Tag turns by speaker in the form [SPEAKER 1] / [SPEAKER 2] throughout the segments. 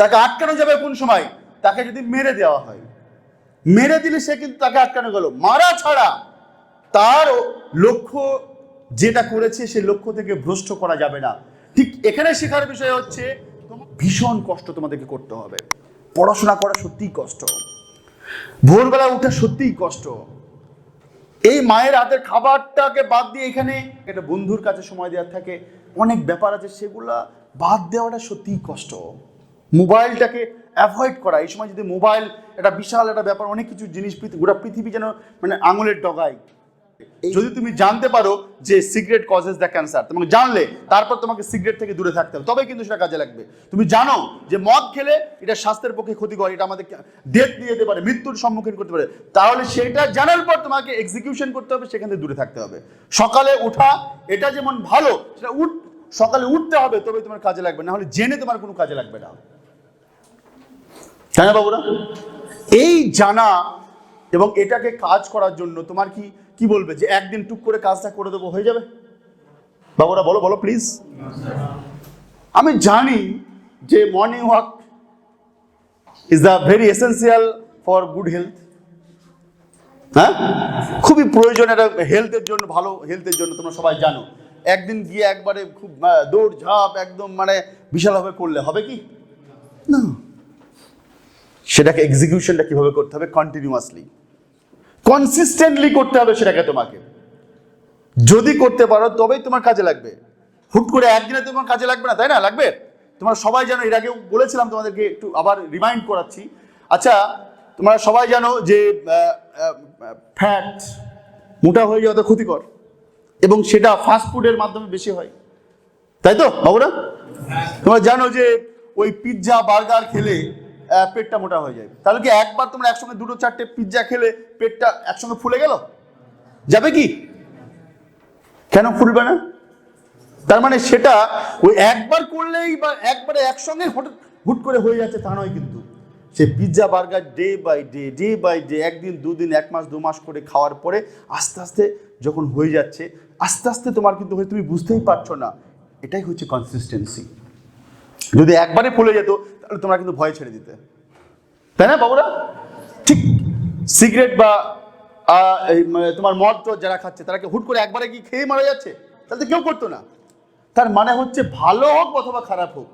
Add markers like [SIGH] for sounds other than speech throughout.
[SPEAKER 1] তাকে আটকানো যাবে কোন সময়? তাকে যদি মেরে দেওয়া হয়। মেরে দিলে সে কিন্তু তাকে আটকানো গেল। মারা ছাড়া তার লক্ষ্য যেটা করেছে সে লক্ষ্য থেকে ভ্রষ্ট করা যাবে না। ঠিক এখানে শেখার বিষয় হচ্ছে ভীষণ কষ্ট তোমাদেরকে করতে হবে। পড়াশোনা করা সত্যিই কষ্ট। ভোরবেলা উঠা সত্যিই কষ্ট। এই মায়ের হাতের খাবারটাকে বাদ দিয়ে এখানে একটা বন্ধুর কাছে সময় দেওয়ার থাকে। অনেক ব্যাপার আছে, সেগুলা বাদ দেওয়াটা সত্যিই কষ্ট। মোবাইলটাকে অ্যাভয়েড করা। এই সময় যদি মোবাইল একটা বিশাল একটা ব্যাপার অনেক কিছু জিনিস গোটা পৃথিবী যেন মানে আঙুলের ডগায়। যদি তুমি জানতে পারো যে সিগারেট কজেস দ্য ক্যান্সার তোমাকে জানলে তারপর তোমাকে সিগারেট থেকে দূরে থাকতে হবে। তবে কিন্তু সেটা কাজে লাগবে। তুমি জানো যে মদ খেলে এটা স্বাস্থ্যের পক্ষে ক্ষতিকর এটা আমাদের ডেথ দিয়ে যেতে পারে মৃত্যুর সম্মুখীন করতে পারে। তাহলে সেটা জানার পর তোমাকে এক্সিকিউশন করতে হবে সেখান থেকে দূরে থাকতে হবে। সকালে ওঠা এটা যেমন ভালো সেটা উঠ সকালে উঠতে হবে তবে তোমার কাজে লাগবে। না হলে জেনে তোমার কোনো কাজে লাগবে না। তাই না বাবুরা? এই জানা এবং এটাকে কাজ করার জন্য তোমার কি কি বলবে যে একদিন টুক করে কাজটা করে দেবো, হয়ে যাবে? বাবুরা বলো বলো প্লিজ আমি জানি যে morning walk is the very essential for good health হ্যাঁ? খুবই প্রয়োজন এটা হেলথের জন্য, ভালো হেলথের জন্য তোমরা সবাই জানো। একদিন গিয়ে একবারে খুব দৌড় ঝাঁপ একদম মানে বিশালভাবে করলে হবে কি? না। সেটাকে এক্সিকিউশনটা কীভাবে করতে হবে? কন্টিনিউয়াসলি কনসিস্টেন্টলি করতে হবে সেটাকে তোমাকে। যদি করতে পারো, তবেই তোমার কাজে লাগবে। হুট করে একদিনে তোমার কাজে লাগবে না, তাই না? লাগবে? তোমরা সবাই জানো, এর আগেও বলেছিলাম তোমাদেরকে, একটু আবার রিমাইন্ড করাচ্ছি। আচ্ছা তোমরা সবাই জানো যে ফ্যাট মোটা হয়ে যাওয়া তো ক্ষতিকর। এবং সেটা ফাস্ট ফুডের মাধ্যমে বেশি হয়। তাই তো, বাবুরা? তোমরা জানো যে, ওই পিৎজা বার্গার খেলে পেটটা মোটা হয়ে যায় তাহলে কি একবার তোমরা একসঙ্গে দুটো চারটে পিৎজা খেলে পেটটা একসঙ্গে ফুলে গেল? যাবে কি? কেন ফুলবে না? তার মানে সেটা ওই একবার করলেই বা একবারে একসঙ্গে হঠাৎ হুট করে হয়ে যাচ্ছে, তা নয় কিন্তু। সে pizza burger day by day day by day একদিন, দুদিন, এক মাস, দু মাস করে খাওয়ার পরে আস্তে আস্তে যখন হয়ে যাচ্ছে, আস্তে আস্তে তোমার কিন্তু তুমি বুঝতেই পারছ না। এটাই হচ্ছে কনসিস্টেন্সি যদি একবারে ফুলে যেত তোমরা কিন্তু ভয় ছেড়ে দিতে। তাই না, বাবুরা? ঠিক, সিগারেট বা মানে তোমার মদ যারা খাচ্ছে, তারা কি হুট করে একবারে কি খেয়ে মারা যাচ্ছে? তাহলে কেউ করতো না। তার মানে হচ্ছে ভালো হোক অথবা খারাপ হোক,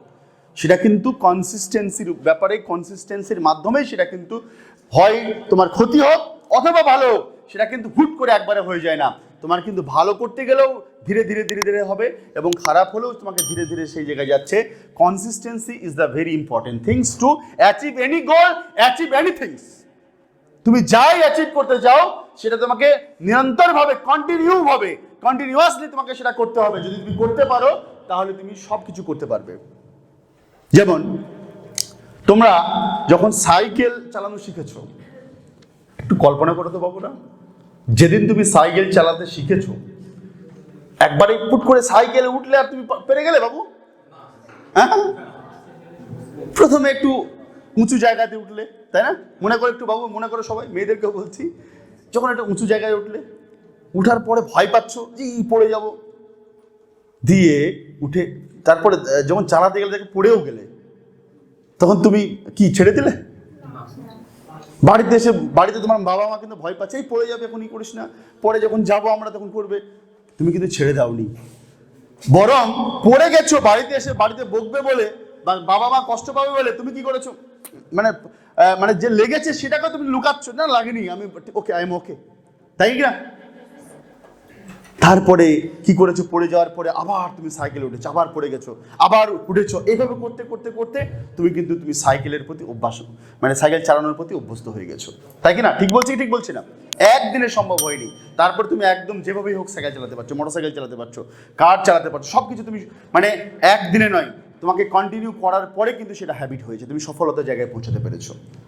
[SPEAKER 1] সেটা কিন্তু কনসিস্টেন্সির ব্যাপারে কনসিস্টেন্সির মাধ্যমে সেটা কিন্তু হয় তোমার ক্ষতি হোক অথবা ভালো হোক, সেটা কিন্তু হুট করে একবারে হয়ে যায় না। তোমার কিন্তু ভালো করতে গেলেও ধীরে ধীরে ধীরে ধীরে হবে এবং খারাপ হলেও তোমাকে ধীরে ধীরে সেই জায়গায় যাচ্ছে। Consistency is the very important things to achieve any goal achieve any things তুমি যাই অ্যাচিভ করতে চাও সেটা তোমাকে নিরন্তরভাবে কন্টিনিউ ভাবে কন্টিনিউয়াসলি তোমাকে সেটা করতে হবে। যদি তুমি করতে পারো, তাহলে তুমি সব কিছু করতে পারবে। যেমন, তোমরা যখন সাইকেল চালানো শিখেছো, একটু কল্পনা করো তো বাবুরা। যেদিন তুমি সাইকেল চালাতে শিখেছো, একবারে পুট করে সাইকেলে উঠলে আর তুমি পেরে গেলে বাবু? হ্যাঁ? প্রথমে একটু উঁচু জায়গাতে উঠলে, তাই না? মনে করো একটু বাবু, মনে করো সবাই মেয়েদেরকে বলছি, যখন একটা উঁচু জায়গায় উঠলে, উঠার পরে ভয় পাচ্ছ, যে ই পড়ে যাব। দিয়ে উঠে, তারপরে যখন চালাতে গেলে দেখে পড়েও গেলে, তখন তুমি কি ছেড়ে দিলে? বাড়িতে এসে, বাড়িতে তোমার বাবা মা কিন্তু ভয় পাচ্ছে, এই পড়ে যাবে এখন ই করিস না। পরে যখন যাব আমরা তখন করবে তুমি কিন্তু ছেড়ে দাওনি। বরং পড়ে গেছো, বাড়িতে এসে, বাড়িতে বকবে বলে, বা বাবা মা কষ্ট পাবে বলে তুমি কি করেছ? মানে মানে যে লেগেছে সেটাকে তুমি লুকাচ্ছ। না, লাগেনি। আমি, ওকে আই এম ওকে তাই কি না? তারপরে কি করেছ? পড়ে যাওয়ার পরে আবার তুমি সাইকেলে উঠেছো, আবার পড়ে গেছো, আবার উঠেছো। এইভাবে করতে করতে করতে তুমি কিন্তু তুমি সাইকেলের প্রতি অভ্যাস মানে সাইকেল চালানোর প্রতি অভ্যস্ত হয়ে গেছো। তাই কি না? ঠিক বলছি ঠিক বলছি না? একদিনে সম্ভব হয়নি। তারপর তুমি একদম যেভাবেই হোক সাইকেল চালাতে পারছ মোটর সাইকেল চালাতে পারছ, কার চালাতে পারছ সব কিছু তুমি মানে একদিনে নয়, তোমাকে কন্টিনিউ করার পরে কিন্তু সেটা হ্যাবিট হয়েছে। তুমি সফলতার জায়গায় পৌঁছাতে পেরেছ।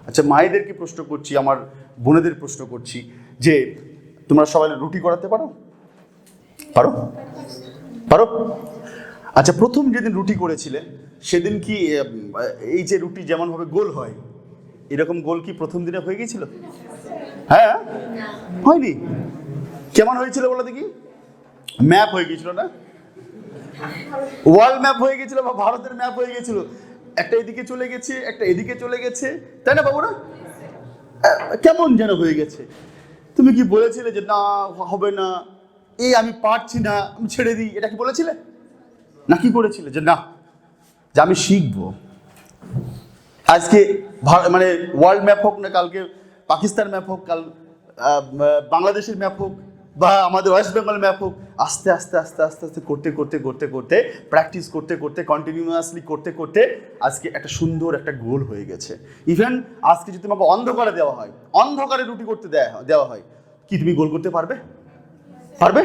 [SPEAKER 1] আচ্ছা মায়েদেরকে প্রশ্ন করছি, আমার বোনেদের প্রশ্ন করছি যে তোমরা সবাই রুটি করাতে পারো? পারো পারো আচ্ছা প্রথম যেদিন রুটি করেছিলে সেদিন কি এই যে রুটি যেমনভাবে গোল হয়, এরকম গোল কি প্রথম দিনে হয়ে গিয়েছিল? হ্যাঁ? হয়নি? কেমন হয়েছিল বলো দেখি। ম্যাপ হয়ে গিয়েছিল না? ওয়ার্ল্ড ম্যাপ হয়ে গেছিল বা ভারতের ম্যাপ হয়ে গেছিল একটা এদিকে চলে গেছে, একটা এদিকে চলে গেছে, তাই না বাবুরা? কেমন যেন হয়ে গেছে। তুমি কি বলেছিলে যে না, হবে না এই আমি পারছি না, আমি ছেড়ে দিই। এটা কি বলেছিলে? না, কি করেছিলে? যে না, যে আমি শিখব। আজকে মানে ওয়ার্ল্ড ম্যাপ হোক না কালকে, পাকিস্তান ম্যাপ হোক, কাল বাংলাদেশের ম্যাপ হোক, বা আমাদের ওয়েস্ট বেঙ্গল ম্যাপ হোক, আস্তে আস্তে আস্তে আস্তে আস্তে করতে করতে করতে করতে প্র্যাকটিস করতে করতে কন্টিনিউয়াসলি করতে করতে আজকে একটা সুন্দর একটা গোল হয়ে গেছে। ইভেন আজকে যদি তোমাকে অন্ধকারে দেওয়া হয়, অন্ধকারে রুটি করতে দেওয়া হয় দেওয়া হয়, কি তুমি গোল করতে পারবে? পারবে?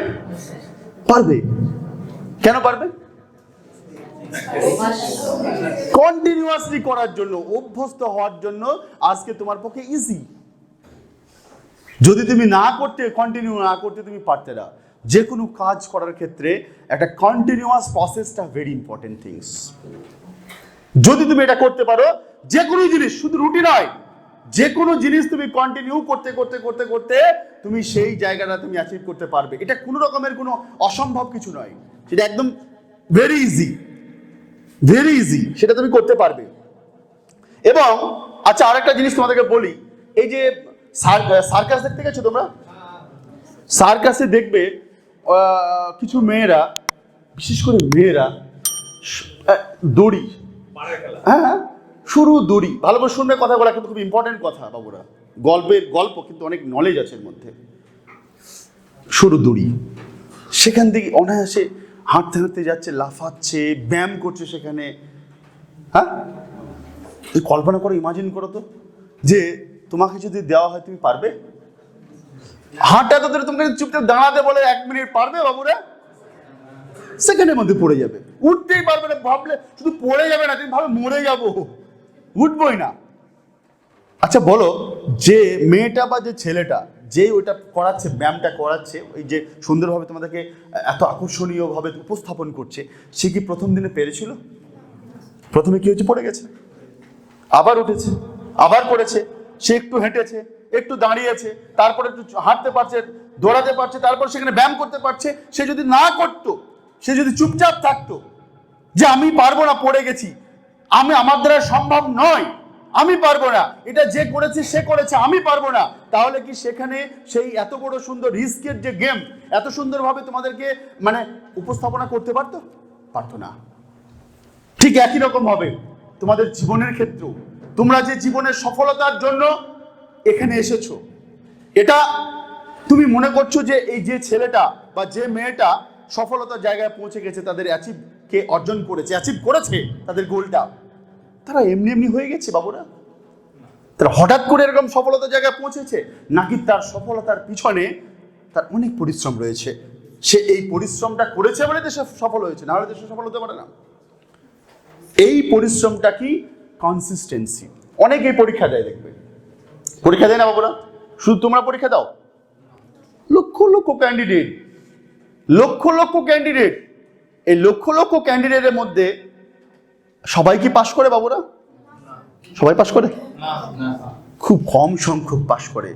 [SPEAKER 1] পারবে। কেন পারবে? কন্টিনিউয়াসলি করার জন্য, অভ্যস্ত হওয়ার জন্য আজকে তোমার পক্ষে ইজি যদি তুমি না করতে কন্টিনিউ না করতে তুমি পারতে না। যে কোনো কাজ করার ক্ষেত্রে একটা কন্টিনিউয়াস প্রসেসটা ভেরি ইম্পর্টেন্ট থিংস যদি তুমি এটা করতে পারো যে কোনো জিনিস, শুধু রুটি নয় যে কোনো জিনিস তুমি কন্টিনিউ করতে করতে করতে করতে তুমি সেই জায়গাটা তুমি অ্যাচিভ করতে পারবে। এটা কোনো রকমের কোনো অসম্ভব কিছু নয়। সেটা একদম ভেরি ইজি ভেরি ইজি সেটা তুমি করতে পারবে। এবং আচ্ছা আরেকটা জিনিস তোমাদেরকে বলি। এই যে সার্কাস দেখতে গেছো তোমরা? সার্কাসে দেখবে কিছু মেয়েরা বিশেষ করে মেয়েরা দড়ি। হ্যাঁ। শুরু দড়ি ভালো করে শুনবে কথাগুলো, কিন্তু খুব ইম্পর্টেন্ট কথা বাবুরা। গল্পের গল্প, কিন্তু অনেক নলেজ আছে এর মধ্যে। শুরু দড়ি সেখান থেকে অনায়াসে হাঁটতে হাঁটতে যাচ্ছে, লাফাচ্ছে, ব্যায়াম করছে সেখানে। হ্যাঁ? তুই কল্পনা করো ইমাজিন করো তো, যে তোমাকে যদি দেওয়া হয়, তুমি পারবে? হাঁটা তো ধরে তোমাকে চুপচাপ দাঁড়াতে বলে এক মিনিট পারবে বাবুরা? সেকেন্ডের মধ্যে পড়ে যাবে। উঠতেই পারবে না, ভাবলে শুধু পড়ে যাবে না, তুমি ভাবে মরে যাব। উঠবই না। আচ্ছা বলো, যে মেয়েটা বা যে ছেলেটা যে ওইটা করাচ্ছে, ব্যায়ামটা করাচ্ছে, ওই যে সুন্দরভাবে তোমাদেরকে এত আকর্ষণীয়ভাবে উপস্থাপন করছে, সে কি প্রথম দিনে পেরেছিল? প্রথমে কি হয়েছে? পড়ে গেছে। আবার উঠেছে, আবার পড়েছে সে একটু হেঁটেছে, একটু দাঁড়িয়েছে, তারপরে একটু হাঁটতে পারছে, দৌড়াতে পারছে, তারপর সেখানে ব্যায়াম করতে পারছে, সে যদি না করতো, সে যদি চুপচাপ থাকতো, যে আমি পারব না, পড়ে গেছি আমি আমার দ্বারা সম্ভব নয়। আমি পারব না। এটা যে করেছে, সে করেছে। আমি পারব না। তাহলে কি সেখানে সেই এত বড় সুন্দর রিস্কের যে গেম, এত সুন্দরভাবে তোমাদেরকে মানে উপস্থাপনা করতে পারতো? পারতো না। ঠিক একই রকম হবে তোমাদের জীবনের ক্ষেত্রেও। তোমরা যে জীবনের সফলতার জন্য এখানে এসেছ, এটা তুমি মনে করছ যে এই যে ছেলেটা বা যে মেয়েটা সফলতার জায়গায় পৌঁছে গেছে, তাদের অ্যাচিভ কে অর্জন করেছে অ্যাচিভ করেছে তাদের গোলটা তারা এমনি এমনি হয়ে গেছে, বাবুরা। তারা হঠাৎ করে এরকম সফলতার জায়গায় পৌঁছেছে, নাকি তার সফলতার পিছনে তার অনেক পরিশ্রম রয়েছে? সে এই পরিশ্রমটা করেছে বলে দেশে সফল হয়েছে, না হলে দেশে সফল হতে পারে না। এই পরিশ্রমটা কি? কনসিস্টেন্সি অনেকেই পরীক্ষা দেয়, দেখবে। পরীক্ষা দেয় না, বাবুরা? শুধু তোমরা পরীক্ষা দাও। লক্ষ লক্ষ ক্যান্ডিডেট লক্ষ লক্ষ ক্যান্ডিডেট এই লক্ষ লক্ষ ক্যান্ডিডেটের মধ্যে সবাই কি পাশ করে বাবুরা? সবাই পাশ করে? খুব কম সংখ্যক পাশ করে।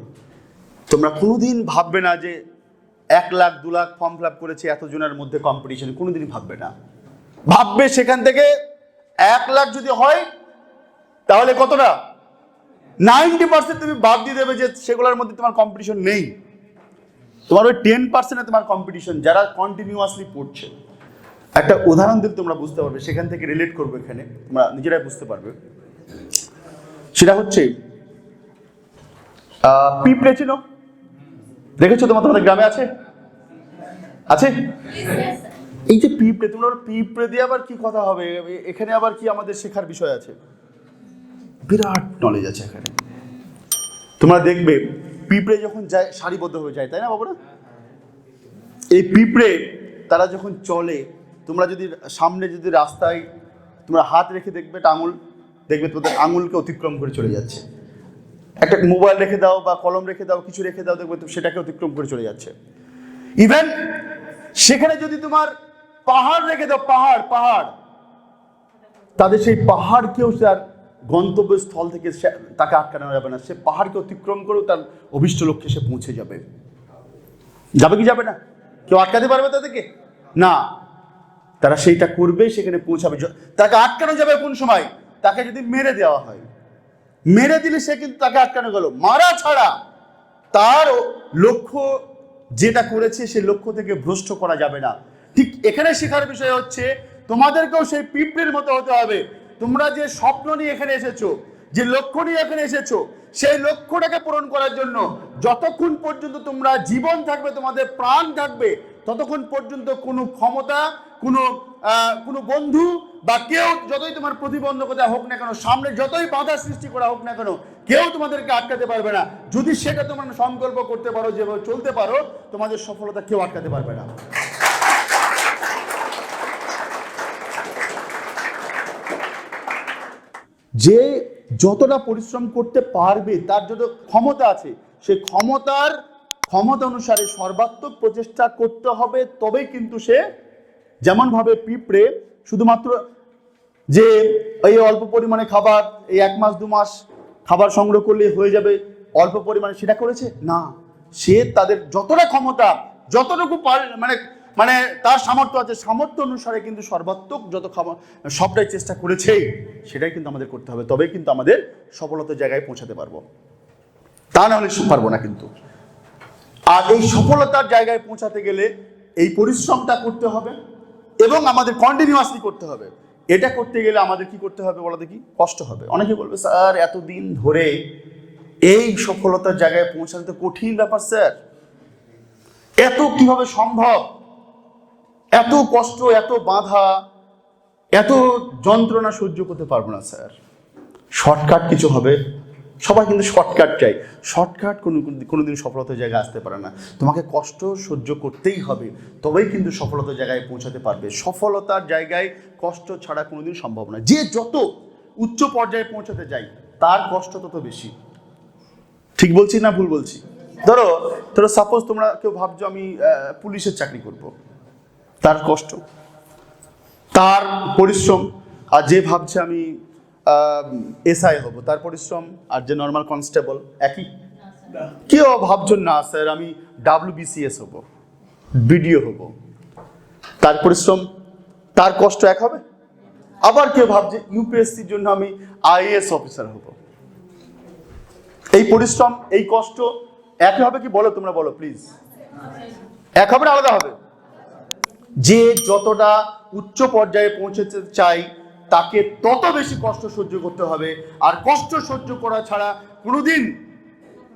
[SPEAKER 1] তোমরা কোনোদিন ভাববে না যে এক লাখ, দু লাখ ফর্ম ফিল আপ করেছে এতজনের মধ্যে কম্পিটিশন কোনোদিনই ভাববে না। ভাববে সেখান থেকে এক লাখ যদি হয়, তাহলে কতটা? নাইনটি পার্সেন্ট তুমি বাদ দিয়ে দেবে যে সেগুলোর মধ্যে তোমার কম্পিটিশন নেই। তোমার ওই টেন পার্সেন্টে তোমার কম্পিটিশন যারা কন্টিনিউয়াসলি পড়ছে। একটা উদাহরণ দিলে তোমরা বুঝতে পারবে, সেখান থেকে রিলেট করবে এখানে, তোমরা নিজেরাই বুঝতে পারবে। সেটা হচ্ছে পিঁপড়ে ছিল দেখেছ তোমার তোমাদের গ্রামে আছে? আছে? এই যে পিঁপড়ে, তোমরা পিঁপড়ে দিয়ে আবার কি কথা হবে? এখানে আবার কি আমাদের শেখার বিষয় আছে? বিরাট নলেজ আছে এখানে। তোমরা দেখবে, পিঁপড়ে যখন যায়, সারিবদ্ধভাবে যায়, তাই না বাবুরা? এই পিঁপড়ে, তারা যখন চলে তোমরা যদি সামনে যদি রাস্তায় তোমরা হাত রেখে দেখবে আঙুল দেখবে তোমাদের আঙুলকে অতিক্রম করে চলে যাচ্ছে। একটা মোবাইল রেখে দাও বা কলম রেখে দাও, কিছু রেখে দাও, দেখবে সেটাকে অতিক্রম করে চলে যাচ্ছে। ইভেন সেখানে যদি তোমার পাহাড় রেখে দাও, পাহাড় পাহাড়, তাদের সেই পাহাড়কেও তার গন্তব্যস্থল থেকে সে- তাকে আটকানো যাবে না। সে পাহাড়কে অতিক্রম করেও তার অভিষ্ট লক্ষ্যে সে পৌঁছে যাবে। যাবে কি যাবে না? কেউ আটকাতে পারবে তাদেরকে? না। তারা সেইটা করবে, সেখানে পৌঁছাবে। তাকে আটকানো যাবে কোন সময়? তাকে যদি মেরে দেওয়া হয়। মেরে দিলে সে কিন্তু তাকে আটকানো গেল। মারা ছাড়া তার লক্ষ্য যেটা করেছে, সে লক্ষ্য থেকে ভ্রষ্ট করা যাবে না। ঠিক এখানে শেখার বিষয় হচ্ছে, তোমাদেরকেও সেই পিঁপড়ের মতো হতে হবে। তোমরা যে স্বপ্ন নিয়ে এখানে এসেছ, যে লক্ষ্য নিয়ে এখানে এসেছ, সেই লক্ষ্যটাকে পূরণ করার জন্য যতক্ষণ পর্যন্ত তোমরা জীবন থাকবে, তোমাদের প্রাণ থাকবে, ততক্ষণ পর্যন্ত কোনো ক্ষমতা কোনো কোনো বন্ধু বা কেউ যতই তোমার প্রতিবন্ধকতা হোক না কেন, সামনে যতই বাধা সৃষ্টি করা হোক না কেন, কেউ তোমাদেরকে আটকাতে পারবে না। যদি সেটা তোমরা সংকল্প করতে পারো, যেভাবে চলতে পারো, তোমাদের সফলতা কেউ আটকাতে পারবে না। যে যতটা পরিশ্রম করতে পারবে, তার যত ক্ষমতা আছে, সে ক্ষমতার, ক্ষমতা অনুসারে সর্বাত্মক প্রচেষ্টা করতে হবে, তবেই কিন্তু সে যেমন ভাবে পিঁপড়ে শুধুমাত্র যে এই অল্প পরিমাণে খাবার, এই এক মাস, দু মাস খাবার সংগ্রহ করলে হয়ে যাবে অল্প পরিমাণে, সেটা করেছে? না। সে তাদের যতটা ক্ষমতা, যতটুকু পার মানে মানে তার সামর্থ্য আছে, সামর্থ্য অনুসারে কিন্তু সর্বাত্মক যত খাবার, সবটাই চেষ্টা করেছে, সেটাই কিন্তু আমাদের করতে হবে। তবেই কিন্তু আমাদের সফলতার জায়গায় পৌঁছাতে পারব। তা না হলে পারব না কিন্তু। আর এই সফলতার জায়গায় পৌঁছাতে গেলে এই পরিশ্রমটা করতে হবে। এবং আমাদের কন্টিনিউয়াসলি করতে হবে। এটা করতে গেলে আমাদের কি করতে হবে বলা দেখি? কষ্ট হবে। অনেকে বলবে, স্যার, এতদিন ধরে এই সফলতার জায়গায় পৌঁছানো তো কঠিন ব্যাপার, স্যার। এত কীভাবে সম্ভব? এত কষ্ট, এত বাধা, এত যন্ত্রণা সহ্য করতে পারব না, স্যার। শর্টকাট কিছু হবে। সবাই কিন্তু শর্টকাট চাই শর্টকাট কোনো কোনোদিন সফলতার জায়গায় আসতে পারে না। তোমাকে কষ্ট সহ্য করতেই হবে, তবেই কিন্তু সফলতার জায়গায় পৌঁছাতে পারবে। সফলতার জায়গায় কষ্ট ছাড়া কোনোদিন সম্ভব না যে যত উচ্চ পর্যায়ে পৌঁছাতে যায় তার কষ্ট তত বেশি। ঠিক বলছি না ভুল বলছি? ধরো ধরো সাপোজ তোমরা কেউ ভাবছ আমি পুলিশের চাকরি করব। তার কষ্ট, তার পরিশ্রম, আর যে ভাবছে আমি এসআই হব, তার পরিশ্রম আর যে নর্মাল কনস্টেবল একই? কেউ ভাবছ না, স্যার, আমি ডাব্লিউবিসিএস হব বিডিও হব। তার পরিশ্রম, তার কষ্ট এক হবে? আবার কেউ ভাবছে ইউপিএসসির জন্য আমি আইএএস অফিসার হব। এই পরিশ্রম, এই কষ্ট একই হবে কি? বলো, তোমরা বলো প্লিজ এক হবে আলাদা হবে। যে যতটা উচ্চ পর্যায়ে পৌঁছতে চাই তাকে তত বেশি কষ্ট সহ্য করতে হবে। আর কষ্ট সহ্য করা ছাড়া কোনোদিন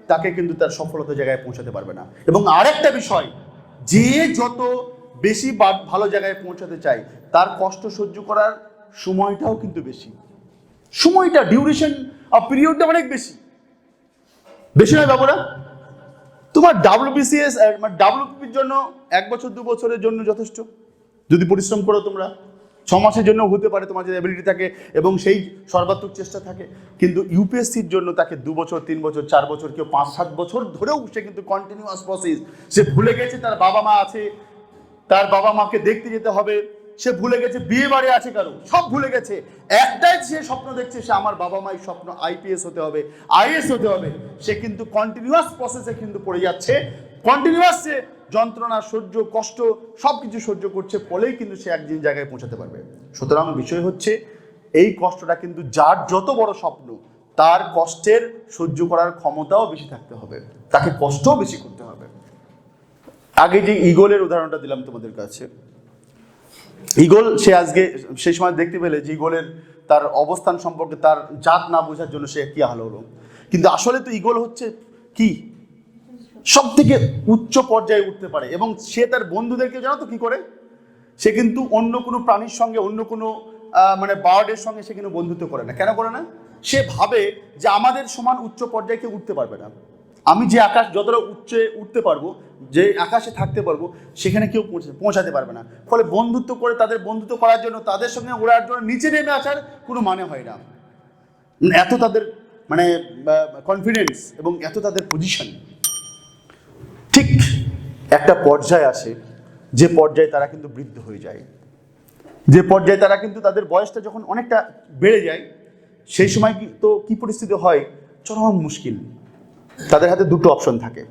[SPEAKER 1] তাকে কিন্তু তার সফলতা জায়গায় পৌঁছাতে পারবে না। এবং আরেকটা বিষয়, যে যত বেশি ভালো জায়গায় পৌঁছাতে চায়, তার কষ্ট সহ্য করার সময়টাও কিন্তু বেশি। সময়টা ডিউরেশন অফ পিরিয়ডটা অনেক বেশি। বেশি নয় বাবুরা। তোমার ডাব্লিউবিসিএস মানে ডাব্লিউপির জন্য এক বছর, দু বছরের জন্য যথেষ্ট। যদি পরিশ্রম করো তোমরা। ছ মাসের জন্য হতে পারে তোমার যদি অ্যাবিলিটি থাকে এবং সেই সর্বাত্মক চেষ্টা থাকে। কিন্তু ইউপিএসসির জন্য তাকে দু বছর, তিন বছর, চার বছর, কেউ পাঁচ, সাত বছর ধরেও সে কিন্তু কন্টিনিউয়াস প্রসেস সে ভুলে গেছে তার বাবা মা আছে, তার বাবা মাকে দেখতে যেতে হবে, সে ভুলে গেছে বিয়ে বাড়ি আছে কারও, সব ভুলে গেছে। একটাই সে স্বপ্ন দেখছে, সে আমার বাবা মায়ের স্বপ্ন আইপিএস হতে হবে আইএস হতে হবে। সে কিন্তু কন্টিনিউয়াস প্রসেসে কিন্তু পড়ে যাচ্ছে। কন্টিনিউয়াস সে যন্ত্রণা, সহ্য, কষ্ট সব কিছু সহ্য করছে ফলেই কিন্তু সে একদিন জায়গায় পৌঁছাতে পারবে। সুতরাং বিষয় হচ্ছে, এই কষ্টটা কিন্তু যার যত বড় স্বপ্ন, তার কষ্টের সহ্য করার ক্ষমতাও বেশি থাকতে হবে। তাকে কষ্টও বেশি করতে হবে। আগে যে ইগলের উদাহরণটা দিলাম তোমাদের কাছে ইগল সে আজকে সেই সময় দেখতে পেলে যে ইগলের তার অবস্থান সম্পর্কে তার জাত না বোঝার জন্য সে কি হাল হলো। কিন্তু আসলে তো ইগল হচ্ছে কি? সব থেকে উচ্চ পর্যায়ে উঠতে পারে। এবং সে তার বন্ধুদেরকে জানো তো কি করে? সে কিন্তু অন্য কোনো প্রাণীর সঙ্গে, অন্য কোনো মানে বার্ডের সঙ্গে সে কিন্তু বন্ধুত্ব করে না। কেন করে না? সে ভাবে যে আমাদের সমান উচ্চ পর্যায়ে কেউ উঠতে পারবে না। আমি যে আকাশ, যতটা উচ্চে উঠতে পারব, যে আকাশে থাকতে পারব, সেখানে কেউ পৌঁছে- পৌঁছাতে পারবে না। ফলে বন্ধুত্ব করে, তাদের বন্ধুত্ব করার জন্য, তাদের সঙ্গে ওড়ার জন্য নিচে নেমে আসার কোনো মানে হয় না। এত তাদের মানে কনফিডেন্স এবং এত তাদের পজিশন ঠিক একটা পর্যায়ে আসে, যে পর্যায়ে তারা কিন্তু বৃদ্ধ হয়ে যায়। যে পর্যায়ে তারা কিন্তু তাদের বয়সটা যখন অনেকটা বেড়ে যায়, সেই সময় তো কি পরিস্থিতি হয়? চরম মুশকিল। তাদের হাতে দুটো অপশন থাকে।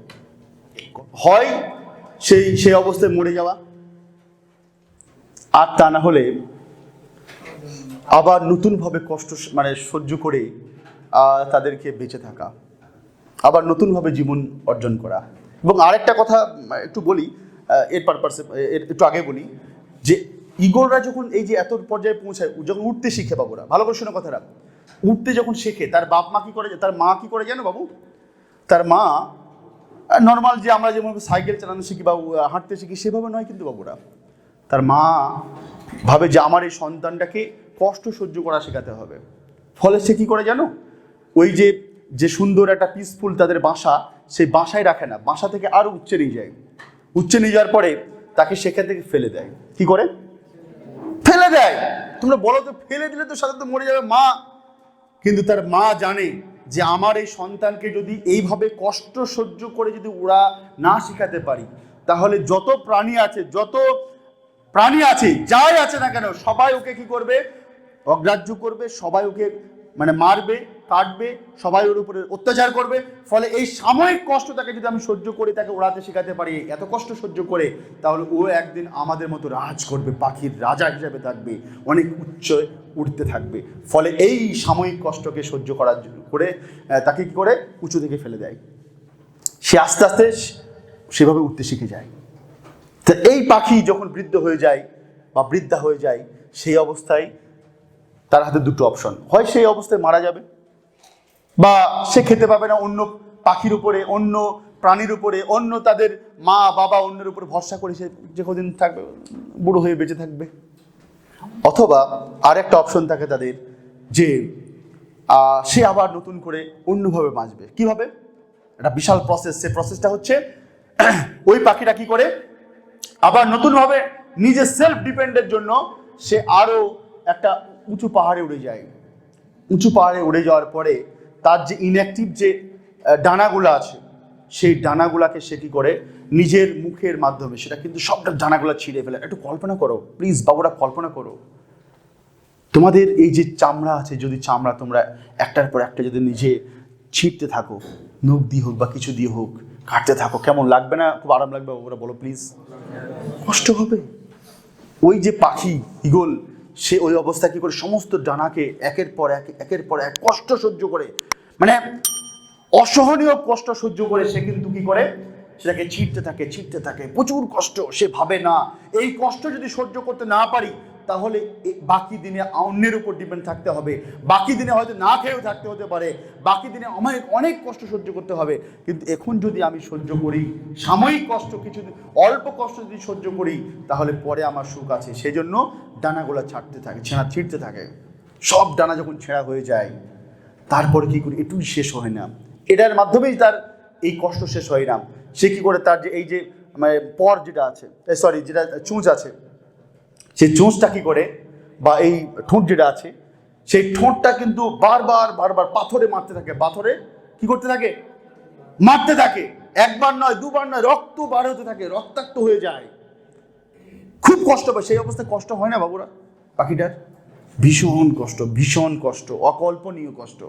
[SPEAKER 1] হয় সেই সেই অবস্থায় মরে যাওয়া, আর তা না হলে আবার নতুনভাবে কষ্ট মানে সহ্য করে তাদেরকে বেঁচে থাকা, আবার নতুনভাবে জীবন অর্জন করা। এবং আরেকটা কথা, একটু বলি এর পারপাসে একটু আগে বলি, যে ইগোররা যখন এই যে এত পর্যায়ে পৌঁছায় যখন উঠতে শিখে বাবুরা, ভালো করে শোনো কথাটা, উঠতে যখন শেখে, তার বাপ মা কি করে তার মা কী করে জানো বাবু? তার মা নর্মাল যে আমরা যেমন সাইকেল চালানো শিখি বা হাঁটতে শিখি, সেভাবে নয় কিন্তু বাবুরা। তার মা ভাবে যে আমার এই সন্তানটাকে কষ্ট সহ্য করা শেখাতে হবে। ফলে সে কী করে জানো? ওই যে যে সুন্দর একটা পিসফুল তাদের বাসা সেই বাসায় রাখে না, বাসা থেকে আরও উচ্চে নিয়ে যায়। উচ্চে নিয়ে যাওয়ার পরে তাকে সেখান থেকে ফেলে দেয়। কি করে? ফেলে দেয়। তোমরা বলো তো, ফেলে দিলে তো সাধারণত মরে যাবে মা। কিন্তু তার মা জানে যে আমার এই সন্তানকে যদি এইভাবে কষ্ট সহ্য করে যদি ওরা না শেখাতে পারি, তাহলে যত প্রাণী আছে, যত প্রাণী আছে, যাই আছে না কেন, সবাই ওকে কি করবে? অগ্রাহ্য করবে, সবাই ওকে মানে মারবে। কাটবে, সবাই ওর উপরে অত্যাচার করবে, ফলে এই সাময়িক কষ্ট তাকে যদি আমি সহ্য করি, তাকে ওড়াতে শেখাতে পারি, এত কষ্ট সহ্য করে, তাহলে ও একদিন আমাদের মতো রাজ করবে, পাখির রাজা হিসেবে থাকবে, অনেক উচ্চ উঠতে থাকবে। ফলে এই সাময়িক কষ্টকে সহ্য করার জন্য করে তাকে কি করে? উঁচু থেকে ফেলে দেয়। সে আস্তে আস্তে সেভাবে উঠতে শিখে যায়। তো এই পাখি যখন বৃদ্ধ হয়ে যায় বা বৃদ্ধা হয়ে যায়, সেই অবস্থায় তার হাতে দুটো অপশন হয় সেই অবস্থায় মারা যাবে বা সে খেতে পাবে না অন্য পাখির উপরে, অন্য প্রাণীর উপরে, অন্য তাদের মা, বাবা অন্যের উপরে ভরসা করে সে যে কদিন থাকবে, বুড়ো হয়ে বেঁচে থাকবে। অথবা আর একটা অপশন থাকে তাদের যে সে আবার নতুন করে অন্যভাবে বাঁচবে। কীভাবে? একটা বিশাল প্রসেস সে প্রসেসটা হচ্ছে [CLEARS THROAT] ওই পাখিটা কি করে? আবার নতুনভাবে নিজের সেলফ ডিপেন্ডের জন্য সে আরও একটা উঁচু পাহাড়ে উড়ে যায়। উঁচু পাহাড়ে উড়ে যাওয়ার পরে তার যে ইনঅ্যাক্টিভ যে ডানাগুলো আছে, সেই ডানাগুলাকে সে কী করে? নিজের মুখের মাধ্যমে সেটা কিন্তু সবটা ডানাগুলা ছিঁড়ে ফেলে। একটু কল্পনা করো প্লিজ বাবুরা কল্পনা করো। তোমাদের এই যে চামড়া আছে, যদি চামড়া তোমরা একটার পর একটা যদি নিজে ছিঁড়তে থাকো, নখ দিয়ে হোক বা কিছু দিয়ে হোক, কাটতে থাকো, কেমন লাগবে না? খুব আরাম লাগবে ওরা বলো প্লিজ কষ্ট হবে। ওই যে পাখি ইগল সে ওই অবস্থা কী করে সমস্ত ডানাকে একের পর এক, একের পর এক কষ্ট সহ্য করে? মানে অসহনীয় কষ্ট সহ্য করে সে কিন্তু কী করে? সেটাকে ছিটতে থাকে ছিটতে থাকে। প্রচুর কষ্ট, সে ভাবে না। এই কষ্ট যদি সহ্য করতে না পারি তাহলে বাকি দিনে অন্যের উপর ডিপেন্ড থাকতে হবে। বাকি দিনে হয়তো না খেয়েও থাকতে হতে পারে। বাকি দিনে আমার অনেক কষ্ট সহ্য করতে হবে। কিন্তু এখন যদি আমি সহ্য করি, সাময়িক কষ্ট কিছু, অল্প কষ্ট যদি সহ্য করি, তাহলে পরে আমার সুখ আছে। সেজন্য ডানাগুলো ছাড়তে থাকে, ছেঁড়া, ছিঁড়তে থাকে। সব ডানা যখন ছেঁড়া হয়ে যায়, তারপরে কি করি? এটুই শেষ হয় না। এটার মাধ্যমেই তার এই কষ্ট শেষ হয় না। সে কি করে? তার যে এই যে মানে পর যেটা আছে সরি যেটা চুঁচ আছে সেই চোঁচটা কি করে? বা এই ঠোঁট যেটা আছে, সেই ঠোঁটটা কিন্তু বারবার বারবার পাথরে মারতে থাকে। পাথরে কি করতে থাকে? মারতে থাকে। একবার নয়, দুবার নয়, রক্ত বার হতে থাকে, রক্তাক্ত হয়ে যায়। খুব কষ্ট পায়। সেই অবস্থায় কষ্ট হয় না বাবুরা? পাখিটার? ভীষণ কষ্ট ভীষণ কষ্ট, অকল্পনীয় কষ্ট।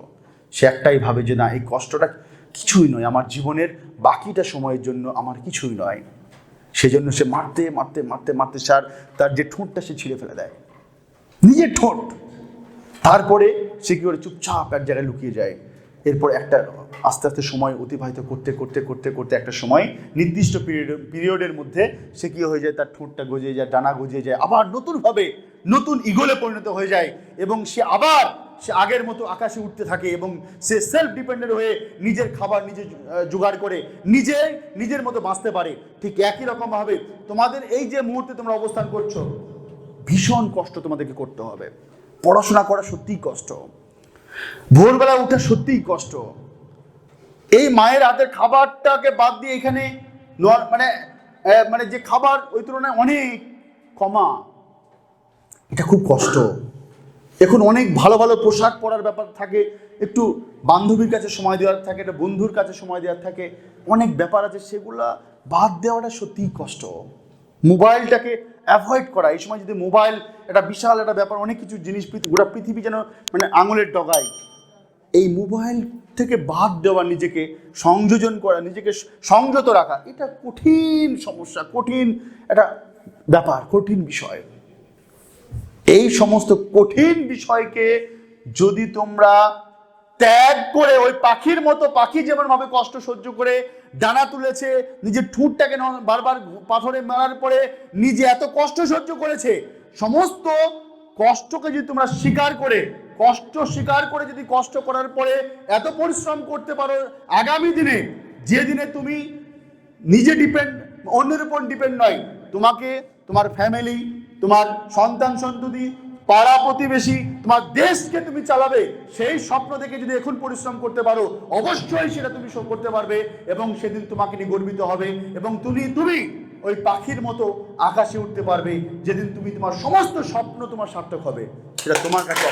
[SPEAKER 1] সে একটাই ভাবে যে, না, এই কষ্টটা কিছুই নয়। আমার জীবনের বাকিটা সময়ের জন্য আমার কিছুই নয়। সেজন্য সে মারতে মারতে মারতে মারতে সার তার যে ঠোঁটটা সে ছিঁড়ে ফেলে দেয়। নিজের ঠোঁট। তারপরে সে কী করে চুপচাপ এক জায়গায় লুকিয়ে যায়। এরপর একটা আস্তে আস্তে সময় অতিবাহিত করতে করতে করতে করতে একটা সময়, নির্দিষ্ট পিরিয়ড পিরিয়ডের মধ্যে সে কী হয়ে যায়? তার ঠোঁটটা গজিয়ে যায়, ডানা গজিয়ে যায়, আবার নতুনভাবে নতুন ইগলে পরিণত হয়ে যায় এবং সে আবার সে আগের মতো আকাশে উঠতে থাকে এবং সে সেলফ ডিপেন্ডেন্ট হয়ে নিজের খাবার নিজে জোগাড় করে নিজে, নিজের মতো বাঁচতে পারে। ঠিক একই রকমভাবে তোমাদের এই যে মুহূর্তে তোমরা অবস্থান করছ, ভীষণ কষ্ট তোমাদেরকে করতে হবে। পড়াশোনা করা সত্যিই কষ্ট। ভোরবেলা উঠা সত্যিই কষ্ট। এই মায়ের হাতের খাবারটাকে বাদ দিয়ে এখানে মানে মানে যে খাবার, ওই তুলনায় অনেক কমা এটা খুব কষ্ট। এখন অনেক ভালো ভালো পোশাক পরার ব্যাপার থাকে, একটু বান্ধবীর কাছে সময় দেওয়ার থাকে, একটা বন্ধুর কাছে সময় দেওয়ার থাকে, অনেক ব্যাপার আছে, সেগুলা বাদ দেওয়াটা সত্যিই কষ্ট। মোবাইলটাকে অ্যাভয়েড করা, এই সময় যদি মোবাইল একটা বিশাল একটা ব্যাপার, অনেক কিছু জিনিস গোটা পৃথিবী যেন মানে আঙুলের ডগায়। এই মোবাইল থেকে বাদ দেওয়া, নিজেকে সংযোজন করা, নিজেকে সংযত রাখা, এটা কঠিন সমস্যা, কঠিন একটা ব্যাপার, কঠিন বিষয়। এই সমস্ত কঠিন বিষয়কে যদি তোমরা ত্যাগ করে ওই পাখির মতো, পাখি যেমন ভাবে কষ্ট সহ্য করে ডানা তুলেছে, নিজের ঠুঁটটাকে বারবার পাথরে মারার পরে নিজে এত কষ্ট সহ্য করেছে সমস্ত কষ্টকে যদি তোমরা স্বীকার করে, কষ্ট স্বীকার করে যদি কষ্ট করার পরে এত পরিশ্রম করতে পারো, আগামী দিনে যে দিনে তুমি নিজে ডিপেন্ড অন্যের উপর ডিপেন্ড নয়, তোমাকে, তোমার ফ্যামিলি তোমার সন্তান সন্ততি, পাড়া প্রতিবেশী, তোমার দেশকে তুমি চালাবে, সেই স্বপ্ন দেখে যদি এখন পরিশ্রম করতে পারো, অবশ্যই সেটা তুমি করতে পারবে এবং সেদিন তোমাকে নিয়ে গর্বিত হবে এবং তুমি তুমি ওই পাখির মতো আকাশে উঠতে পারবে, যেদিন তুমি তোমার সমস্ত স্বপ্ন তোমার সার্থক হবে সেটা তোমার কাছে।